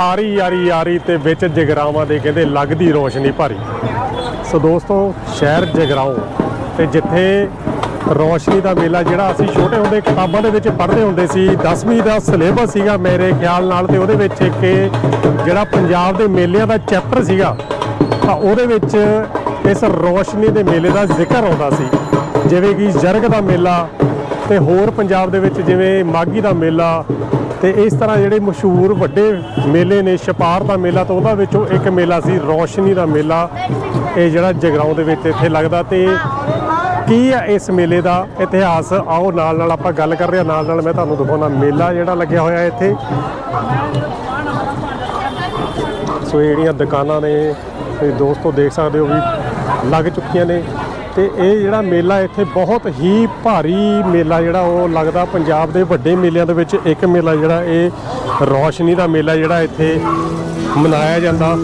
ਆਰੀ ਆਰੀ ਆਰੀ ਤੇ ਵਿੱਚ ਜਗਰਾਵਾਂ ਦੇ ਕਹਿੰਦੇ ਲੱਗਦੀ ਰੋਸ਼ਨੀ ਭਾਰੀ। ਸੋ ਦੋਸਤੋ, ਸ਼ਹਿਰ ਜਗਰਾਓ ਤੇ ਜਿੱਥੇ ਰੋਸ਼ਨੀ ਦਾ ਮੇਲਾ ਜਿਹੜਾ ਅਸੀਂ ਛੋਟੇ ਹੁੰਦੇ ਕਿਤਾਬਾਂ ਦੇ ਵਿੱਚ ਪੜ੍ਹਦੇ ਹੁੰਦੇ ਸੀ 10ਵੀਂ ਦਾ ਸਿਲੇਬਸ ਸੀਗਾ ਮੇਰੇ ਖਿਆਲ ਨਾਲ ਤੇ ਉਹਦੇ ਵਿੱਚ ਇੱਕ ਜਿਹੜਾ ਪੰਜਾਬ ਦੇ ਮੇਲਿਆਂ ਦਾ ਚੈਪਟਰ ਸੀਗਾ, ਤਾਂ ਉਹਦੇ ਵਿੱਚ ਇਸ ਰੋਸ਼ਨੀ ਦੇ ਮੇਲੇ ਦਾ ਜ਼ਿਕਰ ਆਉਂਦਾ ਸੀ। ਜਿਵੇਂ ਕਿ ਜਰਗ ਦਾ ਮੇਲਾ ਤੇ ਹੋਰ ਪੰਜਾਬ ਦੇ ਵਿੱਚ ਜਿਵੇਂ ਮਾਗੀ ਦਾ ਮੇਲਾ ਤੇ ਇਸ ਤਰ੍ਹਾਂ ਜਿਹੜੇ ਮਸ਼ਹੂਰ ਵੱਡੇ ਮੇਲੇ ਨੇ, ਛਪਾਰ ਦਾ ਮੇਲਾ ਤਾਂ ਉਹਦਾ ਵਿੱਚੋਂ ਇੱਕ ਮੇਲਾ ਸੀ, ਰੌਸ਼ਨੀ ਦਾ ਮੇਲਾ। ਇਹ ਜਿਹੜਾ ਜਗਰਾਉਂ ਦੇ ਵਿੱਚ ਇੱਥੇ ਲੱਗਦਾ ਤੇ ਕੀ ਹੈ ਇਸ ਮੇਲੇ ਦਾ ਇਤਿਹਾਸ? ਆਓ ਨਾਲ ਨਾਲ ਆਪਾਂ ਗੱਲ ਕਰ ਰਹੇ ਹਾਂ, ਨਾਲ ਨਾਲ ਮੈਂ ਤੁਹਾਨੂੰ ਦਿਖਾਉਣਾ ਮੇਲਾ ਜਿਹੜਾ ਲੱਗਿਆ ਹੋਇਆ ਇੱਥੇ। ਸੋ ਇਹ ਜਿਹੜੀਆਂ ਦੁਕਾਨਾਂ ਨੇ, ਤੁਸੀਂ ਦੋਸਤੋ ਦੇਖ ਸਕਦੇ ਹੋ ਵੀ ਲੱਗ ਚੁੱਕੀਆਂ ਨੇ। ਤੇ ਇਹ ਜਿਹੜਾ ਮੇਲਾ ਇੱਥੇ ਬਹੁਤ ਹੀ ਭਾਰੀ ਮੇਲਾ ਜਿਹੜਾ ਉਹ ਲੱਗਦਾ ਪੰਜਾਬ ਦੇ ਵੱਡੇ ਮੇਲਿਆਂ ਦੇ ਵਿੱਚ ਇੱਕ ਮੇਲਾ ਜਿਹੜਾ ਇਹ ਰੌਸ਼ਨੀ ਦਾ ਮੇਲਾ ਜਿਹੜਾ ਇੱਥੇ ਮਨਾਇਆ ਜਾਂਦਾ।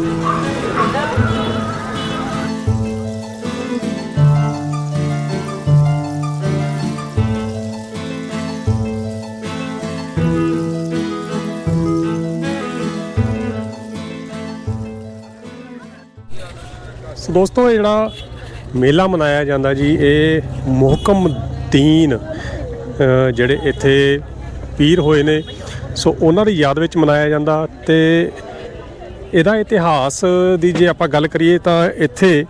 ਦੋਸਤੋ ਇਹ ਜਿਹੜਾ ਮੇਲਾ ਮਨਾਇਆ ਜਾਂਦਾ ਜੀ, ਇਹ ਮੁਹਕਮ ਦੀਨ ਜਿਹੜੇ ਇੱਥੇ ਪੀਰ ਹੋਏ ਨੇ। ਸੋ ਉਹਨਾਂ ਦੀ ਯਾਦ ਵਿੱਚ ਮਨਾਇਆ ਜਾਂਦਾ ਤੇ ਇਹਦਾ ਇਤਿਹਾਸ ਦੀ ਜੇ ਆਪਾਂ ਗੱਲ ਕਰੀਏ ਤਾਂ ਇੱਥੇ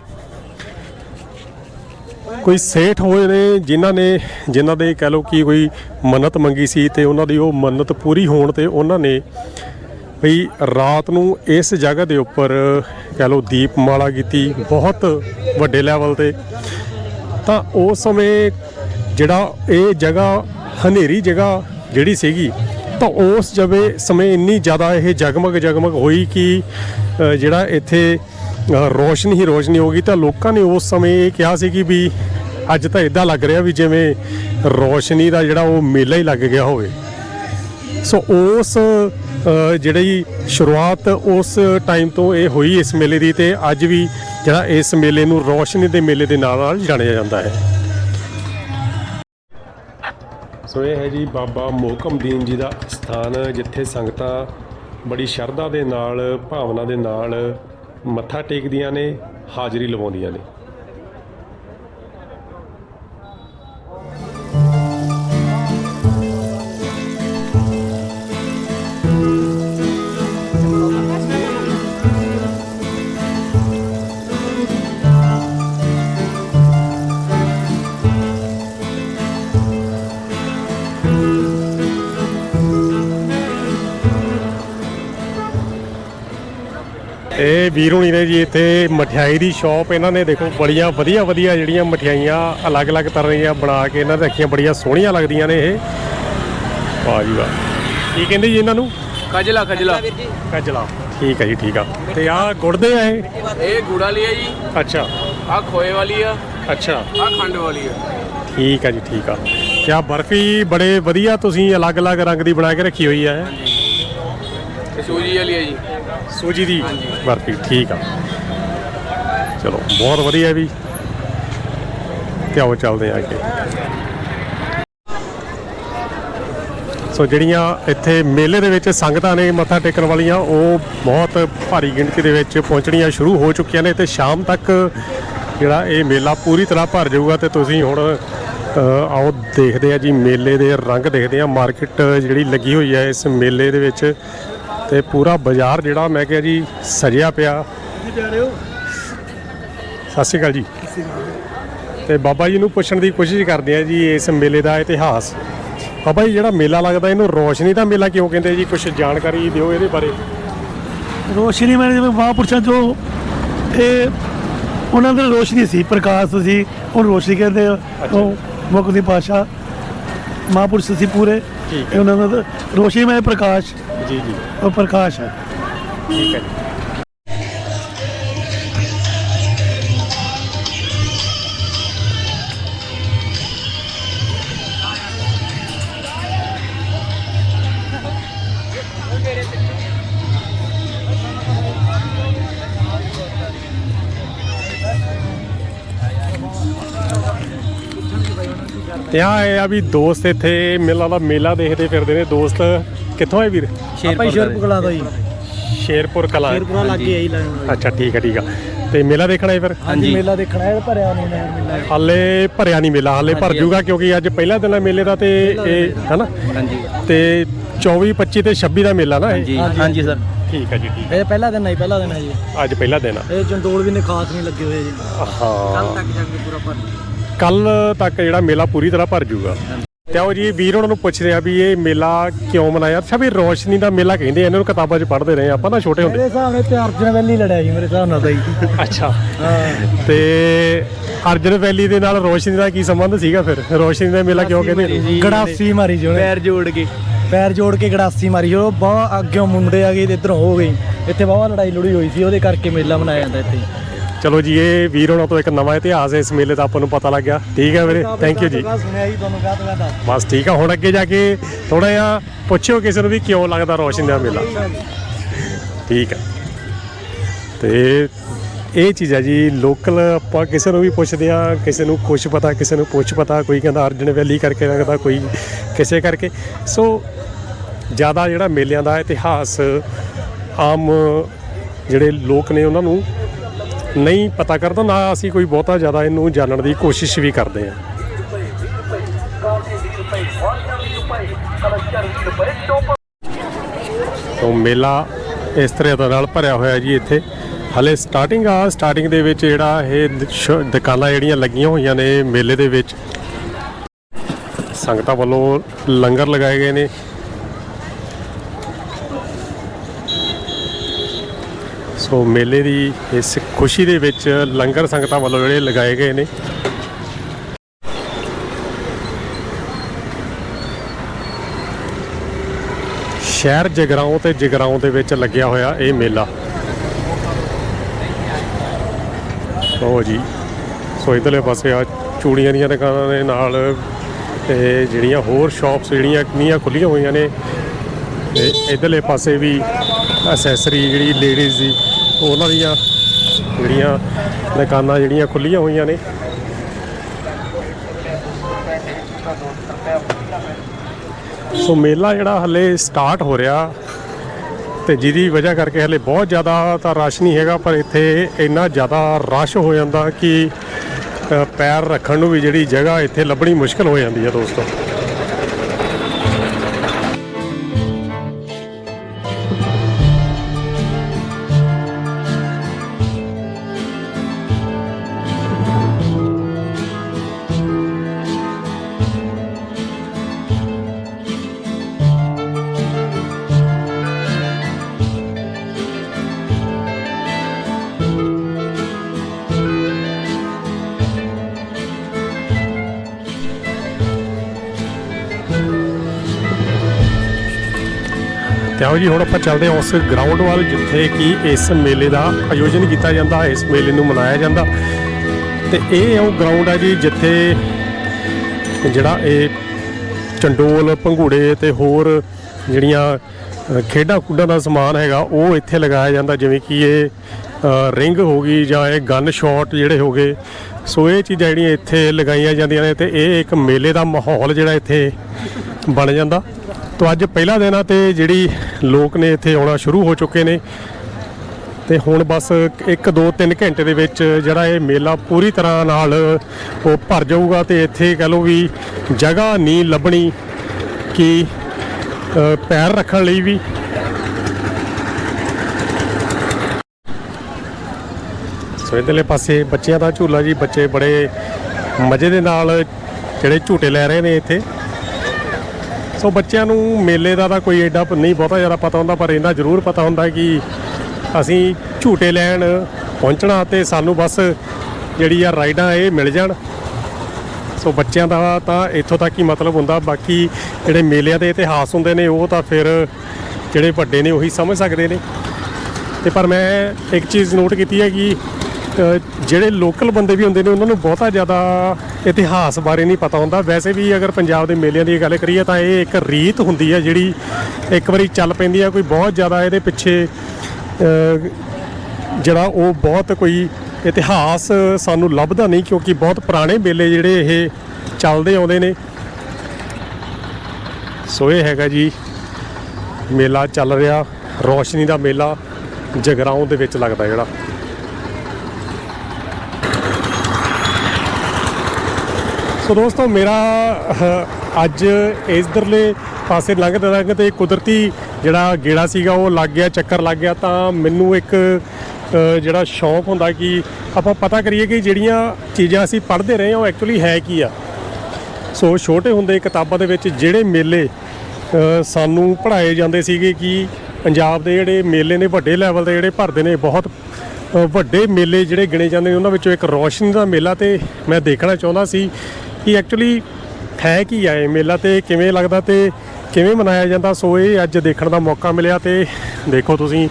ਕੋਈ ਸੇਠ ਹੋਏ ਨੇ ਜਿਨ੍ਹਾਂ ਨੇ, ਜਿਨ੍ਹਾਂ ਦੇ ਕਹਿ ਲਓ ਕਿ ਕੋਈ ਮੰਨਤ ਮੰਗੀ ਸੀ ਤੇ ਉਹਨਾਂ ਦੀ ਉਹ ਮੰਨਤ ਪੂਰੀ ਹੋਣ ਤੇ ਉਹਨਾਂ ਨੇ ਬਈ, ਰਾਤ ਨੂੰ ਇਸ ਜਗ੍ਹਾ ਦੇ ਉੱਪਰ ਕਹਿ ਲਓ ਦੀਪਮਾਲਾ ਕੀਤੀ ਬਹੁਤ ਵੱਡੇ ਲੈਵਲ ਤੇ। ਤਾਂ ਉਸ ਸਮੇਂ ਜਿਹੜਾ ਇਹ ਜਗ੍ਹਾ, ਹਨੇਰੀ ਜਗ੍ਹਾ ਜਿਹੜੀ ਸੀਗੀ, ਤਾਂ ਉਸ ਜਵੇ ਸਮੇਂ ਇੰਨੀ ਜ਼ਿਆਦਾ ਇਹ ਜਗਮਗ ਜਗਮਗ ਹੋਈ ਕਿ ਜਿਹੜਾ ਇੱਥੇ ਰੋਸ਼ਨੀ ਹੀ ਰੋਸ਼ਨੀ ਹੋ ਗਈ। ਤਾਂ ਲੋਕਾਂ ਨੇ ਉਸ ਸਮੇਂ ਇਹ ਕਿਹਾ ਸੀ ਕਿ ਵੀ ਅੱਜ ਤਾਂ ਇਦਾਂ ਲੱਗ ਰਿਹਾ ਵੀ ਜਿਵੇਂ ਰੋਸ਼ਨੀ ਦਾ ਜਿਹੜਾ ਉਹ ਮੇਲਾ ਹੀ ਲੱਗ ਗਿਆ ਹੋਵੇ। ਸੋ ਉਸ ਜਿਹੜੀ ਸ਼ੁਰੂਆਤ ਉਸ ਟਾਈਮ ਤੋਂ ਇਹ ਹੋਈ ਇਸ ਮੇਲੇ ਦੀ ਤੇ ਅੱਜ ਵੀ ਜਿਹੜਾ ਇਸ ਮੇਲੇ ਨੂੰ ਰੋਸ਼ਨੀ ਦੇ ਮੇਲੇ ਦੇ ਨਾਲ ਨਾਲ ਜਾਣਿਆ ਜਾਂਦਾ ਹੈ। ਸੋ ਇਹ ਹੈ ਜੀ ਬਾਬਾ ਮੋਹਕਮਦੀਨ ਜੀ ਦਾ ਸਥਾਨ, ਜਿੱਥੇ ਸੰਗਤਾਂ ਬੜੀ ਸ਼ਰਧਾ ਦੇ ਨਾਲ, ਭਾਵਨਾ ਦੇ ਨਾਲ ਮੱਥਾ ਟੇਕਦੀਆਂ ਨੇ, ਹਾਜ਼ਰੀ ਲਵਾਉਂਦੀਆਂ ਨੇ। ਇਹ ਵੀਰ ਹੁਣੀ ਨੇ ਜੀ ਇੱਥੇ ਮਠਿਆਈ ਦੀ ਸ਼ਾਪ ਇਹਨਾਂ ਨੇ ਦੇਖੋ ਬੜੀਆਂ ਵਧੀਆ ਵਧੀਆ ਜਿਹੜੀਆਂ ਮਠਿਆਈਆਂ ਅਲੱਗ-ਅਲੱਗ ਤਰ੍ਹਾਂ ਦੀਆਂ ਬਣਾ ਕੇ ਇਹਨਾਂ ਦੇ ਰੱਖੀਆਂ ਬੜੀਆਂ ਸੋਹਣੀਆਂ ਲੱਗਦੀਆਂ ਨੇ ਇਹ। ਵਾਹ ਜੀ ਵਾਹ। ਕੀ ਕਹਿੰਦੇ ਜੀ ਇਹਨਾਂ ਨੂੰ? ਖਜਲਾ ਖਜਲਾ। ਕੱਜਲਾ ਠੀਕ ਹੈ ਜੀ ਠੀਕ ਆ। ਤੇ ਆਹ ਗੁੜਦੇ ਆ ਇਹ? ਇਹ ਗੁੜ ਵਾਲੀ ਹੈ ਜੀ। ਅੱਛਾ। ਆ ਖੋਏ ਵਾਲੀ ਆ। ਅੱਛਾ। ਆ ਖੰਡ ਵਾਲੀ ਆ। ਠੀਕ ਆ ਜੀ ਠੀਕ ਆ। ਤੇ ਆਹ ਬਰਫੀ ਬੜੇ ਵਧੀਆ ਤੁਸੀਂ ਅਲੱਗ-ਅਲੱਗ ਰੰਗ ਦੀ ਬਣਾ ਕੇ ਰੱਖੀ ਹੋਈ ਹੈ ਇਹ ਸੂਜੀ ਵਾਲੀ ਹੈ ਜੀ। ਸੂਜੀ ਦੀ ਬਰਫੀ ਠੀਕ ਆ। ਚਲੋ, ਬਹੁਤ ਵਧੀਆ ਵੀ ਤੇ ਆਓ ਚੱਲਦੇ ਆ ਅੱਗੇ। ਸੋ ਜਿਹੜੀਆਂ ਇੱਥੇ ਮੇਲੇ ਦੇ ਵਿੱਚ ਸੰਗਤਾਂ ਨੇ ਮੱਥਾ ਟੇਕਣ ਵਾਲੀਆਂ, ਉਹ ਬਹੁਤ ਭਾਰੀ ਗਿਣਤੀ ਦੇ ਵਿੱਚ ਪਹੁੰਚਣੀਆਂ ਸ਼ੁਰੂ ਹੋ ਚੁੱਕੀਆਂ ਨੇ ਤੇ ਸ਼ਾਮ ਤੱਕ ਜਿਹੜਾ ਇਹ ਮੇਲਾ ਪੂਰੀ ਤਰ੍ਹਾਂ ਭਰ ਜਾਊਗਾ ਤੇ ਤੁਸੀਂ ਹੁਣ ਆਓ ਦੇਖਦੇ ਆ ਜੀ, ਮੇਲੇ ਦੇ ਰੰਗ ਦੇਖਦੇ ਆ। ਮਾਰਕੀਟ ਜਿਹੜੀ ਲੱਗੀ ਹੋਈ ਹੈ ਇਸ ਮੇਲੇ ਦੇ ਵਿੱਚ ਤੇ ਪੂਰਾ ਬਾਜ਼ਾਰ ਜਿਹੜਾ ਮੈਂ ਕਿਹਾ ਜੀ ਸਜਿਆ ਪਿਆ। ਸਤਿ ਸ਼੍ਰੀ ਅਕਾਲ ਜੀ। ਤੇ ਬਾਬਾ ਜੀ ਨੂੰ ਪੁੱਛਣ ਦੀ ਕੋਸ਼ਿਸ਼ ਕਰਦੇ ਆ ਜੀ ਇਸ ਮੇਲੇ ਦਾ ਇਤਿਹਾਸ। ਬਾਬਾ ਜੀ ਜਿਹੜਾ ਮੇਲਾ ਲੱਗਦਾ ਇਹਨੂੰ ਰੋਸ਼ਨੀ ਦਾ ਮੇਲਾ ਕਿਉਂ ਕਹਿੰਦੇ ਜੀ? ਕੁਝ ਜਾਣਕਾਰੀ ਦਿਓ ਇਹਦੇ ਬਾਰੇ। ਰੋਸ਼ਨੀ ਮੈਂ ਜਿਵੇਂ ਮਹਾਂਪੁਰਸ਼ਾਂ ਜੋ ਇਹ ਉਹਨਾਂ ਦੀ ਰੋਸ਼ਨੀ ਸੀ ਪ੍ਰਕਾਸ਼ ਸੀ ਉਹ ਰੋਸ਼ਨੀ ਕਹਿੰਦੇ। ਉਹ ਮੁੱਖ ਦੀ ਭਾਸ਼ਾ ਮਹਾਂਪੁਰਸ਼ ਸੀ ਪੂਰੇ। ਠੀਕ ਇਹ ਉਹਨਾਂ ਦਾ ਰੋਸ਼ਨੀ ਮੈਂ ਪ੍ਰਕਾਸ਼। ਜੀ ਜੀ। ਉਹ ਪ੍ਰਕਾਸ਼ ਹੈ। ਠੀਕ ਹੈ ਆ ਇਹ ਆ ਵੀ ਦੋਸਤ ਇੱਥੇ ਮੇਲਾ ਦਾ ਮੇਲਾ ਦੇਖਦੇ ਫਿਰਦੇ ਨੇ। ਦੋਸਤ ਕਿੱਥੋਂ ਆਏ ਵੀਰ? ਆਪਾਂ ਸ਼ੇਰਪੁਰ ਕਲਾਂ ਤੋਂ ਜੀ। ਸ਼ੇਰਪੁਰ ਕਲਾਂ। ਸ਼ੇਰਪੁਰਾ ਲੱਗੇ ਆਈ ਲਾਈਨ ਅੱਛਾ ਠੀਕ ਹੈ ਠੀਕ ਆ। ਤੇ ਮੇਲਾ ਦੇਖਣਾ ਹੈ ਫਿਰ? ਹਾਂਜੀ ਮੇਲਾ ਦੇਖਣਾ ਹੈ ਭਰਿਆ ਨਹੀਂ ਨਹਿਰ ਮੇਲਾ ਹਾਲੇ ਭਰਿਆ ਨਹੀਂ ਮੇਲਾ ਹਾਲੇ ਭਰ ਜੂਗਾ ਕਿਉਂਕਿ ਅੱਜ ਪਹਿਲਾ ਦਿਨ ਹੈ ਮੇਲੇ ਦਾ ਤੇ ਇਹ ਹੈਨਾ? ਹਾਂਜੀ। ਤੇ 24 25 ਤੇ 26 ਦਾ ਮੇਲਾ ਨਾ ਇਹ? ਜੀ ਹਾਂਜੀ ਸਰ। ਠੀਕ ਹੈ ਜੀ ਠੀਕ ਇਹ ਪਹਿਲਾ ਦਿਨ ਨਹੀਂ ਪਹਿਲਾ ਦਿਨ ਹੈ ਜੀ। ਅੱਜ ਪਹਿਲਾ ਦਿਨ ਆ। ਇਹ ਚੰਦੋਲ ਵੀ ਨੇ ਖਾਸ ਨਹੀਂ ਲੱਗੇ ਹੋਏ ਜੀ। ਹਾਂ ਤੱਕ ਜਾ ਕੇ ਪੂਰਾ ਭਰ। ਕੱਲ ਤੱਕ ਜਿਹੜਾ ਮੇਲਾ ਪੂਰੀ ਤਰ੍ਹਾਂ ਭਰ ਜੂਗਾ ਤੇ ਉਹ ਜੀ ਵੀਰ ਉਹਨਾਂ ਨੂੰ ਪੁੱਛ ਰਿਹਾ ਵੀ ਇਹ ਮੇਲਾ ਕਿਉਂ ਮਨਾਇਆ? ਅੱਛਾ ਵੀ ਰੋਸ਼ਨੀ ਦਾ ਮੇਲਾ ਕਹਿੰਦੇ ਆ, ਇਹਨਾਂ ਨੂੰ ਕਿਤਾਬਾਂ 'ਚ ਪੜ੍ਹਦੇ ਰਹੇ ਆਪਾਂ ਨਾ ਛੋਟੇ ਹੁੰਦੇ। ਮੇਰੇ ਹਿਸਾਬ ਨਾਲ ਤੇ ਅਰਜਨ ਵੈਲੀ ਲੜਿਆ ਜੀ ਮੇਰੇ ਹਿਸਾਬ ਨਾਲ ਤਾਂ ਜੀ। ਅੱਛਾ। ਤੇ ਅਰਜਨ ਵੈਲੀ ਦੇ ਨਾਲ ਰੋਸ਼ਨੀ ਦਾ ਕੀ ਸੰਬੰਧ ਸੀਗਾ ਫਿਰ? ਰੋਸ਼ਨੀ ਦਾ ਮੇਲਾ ਕਿਉਂ ਕਹਿੰਦੇ? ਗੜਾਸੀ ਮਾਰੀ ਜੋ ਪੈਰ ਜੋੜ ਕੇ। ਪੈਰ ਜੋੜ ਕੇ ਗੜਾਸੀ ਮਾਰੀ ਜੋ ਬਹੁਤ ਅੱਗਿਓਂ ਮੁੰਡੇ ਆ ਗਏ ਤੇ ਇਧਰੋਂ ਹੋ ਗਈ ਇੱਥੇ ਬਹੁਤ ਲੜਾਈ ਲੜੀ ਹੋਈ ਸੀ ਉਹਦੇ ਕਰਕੇ ਮੇਲਾ ਮਨਾਇਆ ਜਾਂਦਾ ਇੱਥੇ। ਚਲੋ ਜੀ ਇਹ ਵੀਰ ਉਹਨਾਂ ਤੋਂ ਇੱਕ ਨਵਾਂ ਇਤਿਹਾਸ ਹੈ ਇਸ ਮੇਲੇ ਦਾ ਆਪਾਂ ਨੂੰ ਪਤਾ ਲੱਗਿਆ ਠੀਕ ਹੈ ਵੀਰੇ ਥੈਂਕ ਯੂ ਜੀ। ਸੁਣਿਆ ਜੀ ਤੁਹਾਨੂੰ ਕਹਾਂ ਤੋਂ ਦੱਸ ਬਸ ਠੀਕ ਆ ਹੁਣ ਅੱਗੇ ਜਾ ਕੇ ਥੋੜਾ ਜਿਹਾ ਪੁੱਛਿਓ ਕਿਸੇ ਨੂੰ ਵੀ ਕਿਉਂ ਲੱਗਦਾ ਰੋਸ਼ਨੀ ਦਾ ਮੇਲਾ। ਠੀਕ ਹੈ ਤੇ ਇਹ ਚੀਜ਼ ਹੈ ਜੀ ਲੋਕਲ ਆਪਾਂ ਕਿਸੇ ਨੂੰ ਵੀ ਪੁੱਛਦੇ ਆ ਕਿਸੇ ਨੂੰ ਕੁਛ ਪਤਾ ਕਿਸੇ ਨੂੰ ਪੁੱਛ ਪਤਾ ਕੋਈ ਕਹਿੰਦਾ ਅਰਜਨ ਵੈਲੀ ਕਰਕੇ ਲੱਗਦਾ ਕੋਈ ਕਿਸੇ ਕਰਕੇ। ਸੋ ਜ਼ਿਆਦਾ ਜਿਹੜਾ ਮੇਲਿਆਂ ਦਾ ਇਤਿਹਾਸ ਆਮ ਜਿਹੜੇ ਲੋਕ ਨੇ ਉਹਨਾਂ ਨੂੰ ਨਹੀਂ ਪਤਾ ਕਰਦਾ, ਨਾ ਅਸੀਂ ਕੋਈ ਬਹੁਤਾ ਜ਼ਿਆਦਾ ਇਹਨੂੰ ਜਾਣਨ ਦੀ ਕੋਸ਼ਿਸ਼ ਵੀ ਕਰਦੇ ਹਾਂ। ਤੋਂ ਮੇਲਾ ਇਸ ਤਰ੍ਹਾਂ ਦਾ ਨਾਲ ਭਰਿਆ ਹੋਇਆ ਜੀ ਇੱਥੇ। ਹਲੇ ਸਟਾਰਟਿੰਗ ਆ ਸਟਾਰਟਿੰਗ ਦੇ ਵਿੱਚ ਜਿਹੜਾ ਇਹ ਸ਼- ਦੁਕਾਨਾਂ ਜਿਹੜੀਆਂ ਲੱਗੀਆਂ ਹੋਈਆਂ ਨੇ ਮੇਲੇ ਦੇ ਵਿੱਚ। ਸੰਗਤਾਂ ਵੱਲੋਂ ਲੰਗਰ ਲਗਾਏ ਗਏ ਨੇ। ਸੋ ਮੇਲੇ ਦੀ ਇਸ ਖੁਸ਼ੀ ਦੇ ਵਿੱਚ ਲੰਗਰ ਸੰਗਤਾਂ ਵੱਲੋਂ ਜਿਹੜੇ ਲਗਾਏ ਗਏ ਨੇ। ਸ਼ਹਿਰ ਜਗਰਾਉਂ ਤੇ ਜਗਰਾਉਂ ਦੇ ਵਿੱਚ ਲੱਗਿਆ ਹੋਇਆ ਇਹ ਮੇਲਾ। ਲਓ ਜੀ, ਸੋ ਇਧਰਲੇ ਪਾਸੇ ਆ, ਚੂੜੀਆਂ ਦੀਆਂ ਦੁਕਾਨਾਂ ਦੇ ਨਾਲ ਤੇ ਜਿਹੜੀਆਂ ਹੋਰ ਸ਼ਾਪਸ ਜਿਹੜੀਆਂ ਕਿੰਨੀਆਂ ਖੁੱਲੀਆਂ ਹੋਈਆਂ ਨੇ। ਤੇ ਇਧਰਲੇ ਪਾਸੇ ਵੀ ਐਸੈਸਰੀ ਜਿਹੜੀ ਲੇਡੀਜ਼ ਦੀ ਉਹਨਾਂ ਦੀਆਂ ਜਿਹੜੀਆਂ ਦੁਕਾਨਾਂ ਜਿਹੜੀਆਂ ਖੁੱਲੀਆਂ ਹੋਈਆਂ ਨੇ। ਸੋ ਮੇਲਾ ਜਿਹੜਾ ਹਲੇ ਸਟਾਰਟ ਹੋ ਰਿਹਾ ਤੇ ਜਿਹਦੀ ਵਜ੍ਹਾ ਕਰਕੇ ਹਲੇ ਬਹੁਤ ਜ਼ਿਆਦਾ ਤਾਂ ਰਸ਼ ਨਹੀਂ ਹੈਗਾ, ਪਰ ਇੱਥੇ ਇੰਨਾ ਜ਼ਿਆਦਾ ਰਸ਼ ਹੋ ਜਾਂਦਾ ਕਿ ਪੈਰ ਰੱਖਣ ਨੂੰ ਵੀ ਜਿਹੜੀ ਜਗ੍ਹਾ ਇੱਥੇ ਲੱਭਣੀ ਮੁਸ਼ਕਲ ਹੋ ਜਾਂਦੀ ਹੈ ਦੋਸਤੋ। ਤੇ ਜੀ, ਹੁਣ ਆਪਾਂ ਚੱਲਦੇ ਹਾਂ ਉਸ ਗਰਾਊਂਡ ਵੱਲ, ਜਿੱਥੇ ਕਿ ਇਸ ਮੇਲੇ ਦਾ ਆਯੋਜਨ ਕੀਤਾ ਜਾਂਦਾ, ਇਸ ਮੇਲੇ ਨੂੰ ਮਨਾਇਆ ਜਾਂਦਾ। ਤੇ ਇਹ ਉਹ ਗਰਾਊਂਡ ਹੈ ਜੀ, ਜਿੱਥੇ ਜਿਹੜਾ ਇਹ ਚੰਡੋਲ ਭੰਗੂੜੇ ਤੇ ਹੋਰ ਜਿਹੜੀਆਂ ਖੇਡਾਂ ਕੁੱਡਾਂ ਦਾ ਸਮਾਨ ਹੈਗਾ, ਉਹ ਇੱਥੇ ਲਗਾਇਆ ਜਾਂਦਾ, ਜਿਵੇਂ ਕਿ ਇਹ ਰਿੰਗ ਹੋ ਗਈ ਜਾਂ ਇਹ ਗਨ ਸ਼ਾਟ ਜਿਹੜੇ ਹੋ ਗਏ। ਸੋ ਇਹ ਚੀਜ਼ਾਂ ਜਿਹੜੀਆਂ ਇੱਥੇ ਲਗਾਈਆਂ ਜਾਂਦੀਆਂ ਨੇ ਤੇ ਇਹ ਇੱਕ ਮੇਲੇ ਦਾ ਮਾਹੌਲ ਜਿਹੜਾ ਇੱਥੇ ਬਣ ਜਾਂਦਾ। ਤੋਂ ਅੱਜ ਪਹਿਲਾ ਦਿਨ ਆ ਤੇ ਜਿਹੜੀ ਲੋਕ ਨੇ ਇੱਥੇ ਆਉਣਾ ਸ਼ੁਰੂ ਹੋ ਚੁੱਕੇ ਨੇ। ਤੇ ਹੁਣ ਬਸ 1 2 3 ਘੰਟੇ ਦੇ ਵਿੱਚ ਜਿਹੜਾ ਇਹ ਮੇਲਾ ਪੂਰੀ ਤਰ੍ਹਾਂ ਨਾਲ ਉਹ ਭਰ ਜਾਊਗਾ ਤੇ ਇੱਥੇ ਕਹ ਲਓ ਵੀ ਜਗ੍ਹਾ ਨਹੀਂ ਲੱਭਣੀ ਕਿ ਪੈਰ ਰੱਖਣ ਲਈ ਵੀ। ਸੋ ਇਧਰਲੇ ਪਾਸੇ ਬੱਚਿਆਂ ਦਾ ਝੂਲਾ ਜੀ, ਬੱਚੇ ਬੜੇ ਮਜ਼ੇ ਦੇ ਨਾਲ ਜਿਹੜੇ ਝੂਟੇ ਲੈ ਰਹੇ ਨੇ ਇੱਥੇ। ਸੋ ਬੱਚਿਆਂ ਨੂੰ ਮੇਲੇ ਦਾ ਤਾਂ ਕੋਈ ਐਡਾ ਨਹੀਂ ਬਹੁਤਾ ਜ਼ਿਆਦਾ ਪਤਾ ਹੁੰਦਾ, ਪਰ ਇਹਨਾਂ ਜ਼ਰੂਰ ਪਤਾ ਹੁੰਦਾ ਕਿ ਅਸੀਂ ਝੂਟੇ ਲੈਣ ਪਹੁੰਚਣਾ ਤੇ ਸਾਨੂੰ ਬਸ ਜਿਹੜੀ ਆ ਰਾਈਡਾਂ ਇਹ ਮਿਲ ਜਾਣ। ਸੋ ਬੱਚਿਆਂ ਦਾ ਤਾਂ ਇੱਥੋਂ ਤੱਕ ਹੀ ਮਤਲਬ ਹੁੰਦਾ, ਬਾਕੀ ਜਿਹੜੇ ਮੇਲਿਆਂ ਦੇ ਇਤਿਹਾਸ ਹੁੰਦੇ ਨੇ, ਉਹ ਤਾਂ ਫਿਰ ਜਿਹੜੇ ਵੱਡੇ ਨੇ ਉਹੀ ਸਮਝ ਸਕਦੇ ਨੇ। ਤੇ ਪਰ ਮੈਂ ਇੱਕ ਚੀਜ਼ ਨੋਟ ਕੀਤੀ ਹੈ ਕਿ ਜਿਹੜੇ ਲੋਕਲ ਬੰਦੇ ਵੀ ਹੁੰਦੇ ਨੇ, ਉਹਨਾਂ ਨੂੰ ਬਹੁਤਾ ਜ਼ਿਆਦਾ ਇਤਿਹਾਸ ਬਾਰੇ ਨਹੀਂ ਪਤਾ ਹੁੰਦਾ। ਵੈਸੇ ਵੀ ਅਗਰ ਪੰਜਾਬ ਦੇ ਮੇਲਿਆਂ ਦੀ ਗੱਲ ਕਰੀਏ, ਤਾਂ ਇਹ ਇੱਕ ਰੀਤ ਹੁੰਦੀ ਹੈ, ਜਿਹੜੀ ਇੱਕ ਵਾਰੀ ਚੱਲ ਪੈਂਦੀ ਹੈ। ਕੋਈ ਬਹੁਤ ਜ਼ਿਆਦਾ ਇਹਦੇ ਪਿੱਛੇ ਜਿਹੜਾ ਉਹ ਬਹੁਤ ਕੋਈ ਇਤਿਹਾਸ ਸਾਨੂੰ ਲੱਭਦਾ ਨਹੀਂ, ਕਿਉਂਕਿ ਬਹੁਤ ਪੁਰਾਣੇ ਮੇਲੇ ਜਿਹੜੇ ਇਹ ਚੱਲਦੇ ਆਉਂਦੇ ਨੇ। ਸੋ ਇਹ ਹੈਗਾ ਜੀ, ਮੇਲਾ ਚੱਲ ਰਿਹਾ। ਰੋਸ਼ਨੀ ਦਾ ਮੇਲਾ ਜਗਰਾਉਂ ਦੇ ਵਿੱਚ ਲੱਗਦਾ ਜਿਹੜਾ। ਸੋ ਦੋਸਤੋ, ਮੇਰਾ ਅੱਜ ਇਧਰਲੇ ਪਾਸੇ ਲੰਘਦੇ ਲੰਘਦੇ ਕੁਦਰਤੀ ਜਿਹੜਾ ਗੇੜਾ ਸੀਗਾ, ਉਹ ਲੱਗ ਗਿਆ, ਚੱਕਰ ਲੱਗ ਗਿਆ। ਤਾਂ ਮੈਨੂੰ ਇੱਕ ਜਿਹੜਾ ਸ਼ੌਂਕ ਹੁੰਦਾ ਕਿ ਆਪਾਂ ਪਤਾ ਕਰੀਏ ਕਿ ਜਿਹੜੀਆਂ ਚੀਜ਼ਾਂ ਅਸੀਂ ਪੜ੍ਹਦੇ ਰਹੇ ਹਾਂ, ਉਹ ਐਕਚੁਅਲੀ ਹੈ ਕੀ ਆ। ਸੋ ਛੋਟੇ ਹੁੰਦੇ ਕਿਤਾਬਾਂ ਦੇ ਵਿੱਚ ਜਿਹੜੇ ਮੇਲੇ ਸਾਨੂੰ ਪੜ੍ਹਾਏ ਜਾਂਦੇ ਸੀਗੇ ਕਿ ਪੰਜਾਬ ਦੇ ਜਿਹੜੇ ਮੇਲੇ ਨੇ, ਵੱਡੇ ਲੈਵਲ ਦੇ ਜਿਹੜੇ ਭਰਦੇ ਨੇ, ਬਹੁਤ ਵੱਡੇ ਮੇਲੇ ਜਿਹੜੇ ਗਿਣੇ ਜਾਂਦੇ ਨੇ, ਉਹਨਾਂ ਵਿੱਚੋਂ ਇੱਕ ਰੌਸ਼ਨੀ ਦਾ ਮੇਲਾ ਤੇ ਮੈਂ ਦੇਖਣਾ ਚਾਹੁੰਦਾ ਸੀ। ਕਿ ਐਕਚੁਅਲੀ ਹੈ ਕੀ ਆ ਇਹ ਮੇਲਾ ਤੇ, ਕਿਵੇਂ ਲੱਗਦਾ ਤੇ ਕਿਵੇਂ ਮਨਾਇਆ ਜਾਂਦਾ? ਸੋ ਇਹ ਅੱਜ ਦੇਖਣ ਦਾ ਮੌਕਾ ਮਿਲਿਆ ਤੇ ਦੇਖੋ ਤੁਸੀਂ,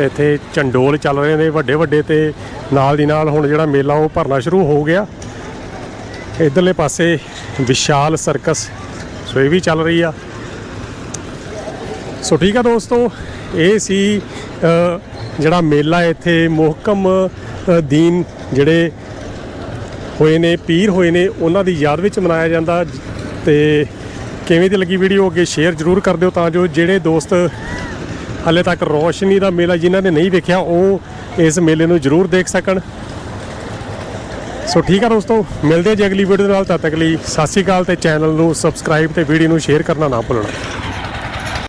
ਇੱਥੇ ਚੰਡੋਲ ਚੱਲ ਰਹੇ ਨੇ ਵੱਡੇ ਵੱਡੇ ਤੇ ਨਾਲ ਦੀ ਨਾਲ ਹੁਣ ਜਿਹੜਾ ਮੇਲਾ ਉਹ ਭਰਨਾ ਸ਼ੁਰੂ ਹੋ ਗਿਆ। ਇਧਰਲੇ ਪਾਸੇ ਵਿਸ਼ਾਲ ਸਰਕਸ ਸੋ ਇਹ ਵੀ ਚੱਲ ਰਹੀ ਆ। ਸੋ ਠੀਕ ਆ ਦੋਸਤੋ, ਇਹ ਸੀ ਜਿਹੜਾ ਮੇਲਾ ਇੱਥੇ ਮੁਹਕਮ ਦੀਨ ਜਿਹੜੇ ਹੋਏ ਨੇ, ਪੀਰ ਹੋਏ ਨੇ, ਉਹਨਾਂ ਦੀ ਯਾਦ ਵਿੱਚ ਮਨਾਇਆ ਜਾਂਦਾ। ਤੇ ਕਿਵੇਂ ਦੀ ਲੱਗੀ ਵੀਡੀਓ, ਅੱਗੇ ਸ਼ੇਅਰ ਜ਼ਰੂਰ ਕਰ ਦਿਓ ਤਾਂ ਜੋ ਜਿਹੜੇ ਦੋਸਤ ਹਾਲੇ ਤੱਕ ਰੋਸ਼ਨੀ ਦਾ ਮੇਲਾ ਜਿਨ੍ਹਾਂ ਨੇ ਨਹੀਂ ਵੇਖਿਆ, ਉਹ ਇਸ ਮੇਲੇ ਨੂੰ ਜ਼ਰੂਰ ਦੇਖ ਸਕਣ। ਸੋ ਠੀਕ ਆ ਦੋਸਤੋ, ਮਿਲਦੇ ਹਾਂ ਜੀ ਅਗਲੀ ਵੀਡੀਓ ਦੇ ਨਾਲ। ਤਦ ਤੱਕ ਲਈ ਸਤਿ ਸ਼੍ਰੀ ਅਕਾਲ ਤੇ ਚੈਨਲ ਨੂੰ ਸਬਸਕ੍ਰਾਈਬ ਤੇ ਵੀਡੀਓ ਨੂੰ ਸ਼ੇਅਰ ਕਰਨਾ ਨਾ ਭੁੱਲਣਾ।